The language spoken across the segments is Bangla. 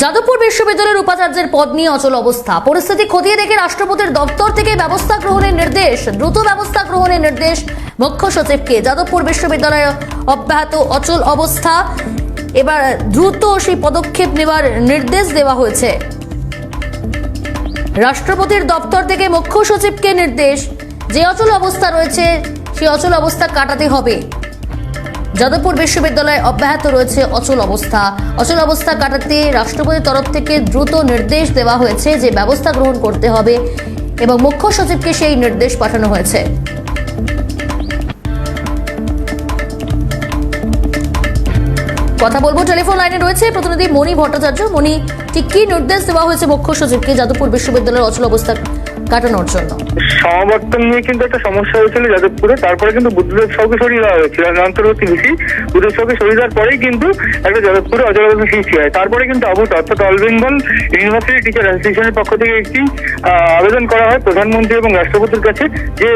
যাদবপুর বিশ্ববিদ্যালয়ের উপাচার্যের পদ নিয়ে অচল অবস্থা। পরিস্থিতি খতিয়ে দেখে রাষ্ট্রপতির দপ্তর থেকে ব্যবস্থা গ্রহণের নির্দেশ, দ্রুত ব্যবস্থা গ্রহণের নির্দেশ মুখ্য সচিবকে। যাদবপুর বিশ্ববিদ্যালয়ে অব্যাহত অচল অবস্থা। এবার দ্রুত সেই পদক্ষেপ নেওয়ার নির্দেশ দেওয়া হয়েছে। রাষ্ট্রপতির দপ্তর থেকে মুখ্য সচিবকে নির্দেশ, যে অচল অবস্থা রয়েছে সেই অচল অবস্থা কাটাতে হবে। যাদবপুর বিশ্ববিদ্যালয়ে অব্যাহত রয়েছে অচল অবস্থা। অচল অবস্থা কাটাতে রাষ্ট্রপতির তরফ থেকে দ্রুত নির্দেশ দেওয়া হয়েছে যে ব্যবস্থা গ্রহণ করতে হবে এবং মুখ্য সচিবকে সেই নির্দেশ পাঠানো হয়েছে। কথা বলব, টেলিফোন লাইনে রয়েছে প্রতিনিধি মণি ভট্টাচার্য। মণি, ঠিক কি নির্দেশ দেওয়া হয়েছে মুখ্য সচিবকে যাদবপুর বিশ্ববিদ্যালয়ের অচল অবস্থা কাটানোর জন্য। সমাবর্তন নিয়ে কিন্তু একটা সমস্যা হয়েছিল যাদবপুরে। তারপরে কিন্তু বুদ্ধদেব সবকে সরিয়ে দেওয়া হয়েছিল। অন্তর্বর্তী ভিসি বুদ্ধদেব সবকে সরিয়ে দেওয়ার পরেই কিন্তু একটা যাদবপুরে অজলবস্থা সৃষ্টি হয়। তারপরে কিন্তু আবু অর্থাৎ অল বেঙ্গল ইউনিভার্সিটি টিচার অ্যাসোসিয়েশনের পক্ষ থেকে একটি আবেদন করা হয় প্রধানমন্ত্রী এবং রাষ্ট্রপতির কাছে যে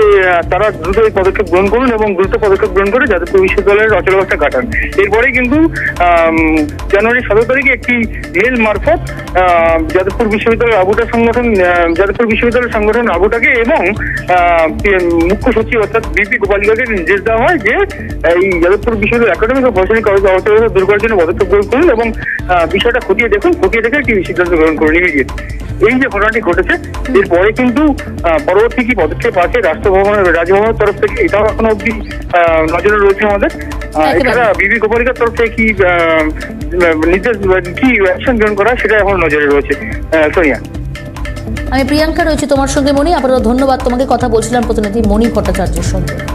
তারা দ্রুত এই পদক্ষেপ গ্রহণ করুন এবং দ্রুত পদক্ষেপ গ্রহণ করে যাদবপুর বিশ্ববিদ্যালয়ের অচলাবস্থা কাটান। এরপরেই কিন্তু জানুয়ারি সতেরো তারিখে একটি মেল মারফত যাদবপুর বিশ্ববিদ্যালয়ের আবুটা সংগঠন যাদবপুর বিশ্ববিদ্যালয় সংগঠন আবুটাকে এবং মুখ্য সচিব অর্থাৎ বিপি গোপালিকাকে নির্দেশ দেওয়া হয় যে এই যাদবপুর বিশ্ববিদ্যালয় একাডেমিক ও প্রশাসনিক অবস্থা দূর করার জন্য পদক্ষেপ গ্রহণ করুন এবং বিষয়টা খতিয়ে দেখুন খতিয়ে দেখে একটি সিদ্ধান্ত গ্রহণ করুন ইমিডিয়েট এই যে ঘটনাটি ঘটেছে এরপরে কিন্তু পরবর্তী কি পদক্ষেপ আছে রাষ্ট্রভবনের রাজভবনের তরফ থেকে এটাও এখনও অব্দি আহ, নজরে রয়েছে আমাদের। এছাড়া বিবি গোপালিকার তরফ থেকে কি নির্দেশ কি অ্যাকশন গ্রহণ করা সেটা এখন নজরে রয়েছে। সোনিয়া। আমি প্রিয়াঙ্কা রয়েছি তোমার সঙ্গে মনি আবারও ধন্যবাদ। তোমাকে কথা বলছিলাম প্রতিনিধি মণি ভট্টাচার্যের সঙ্গে।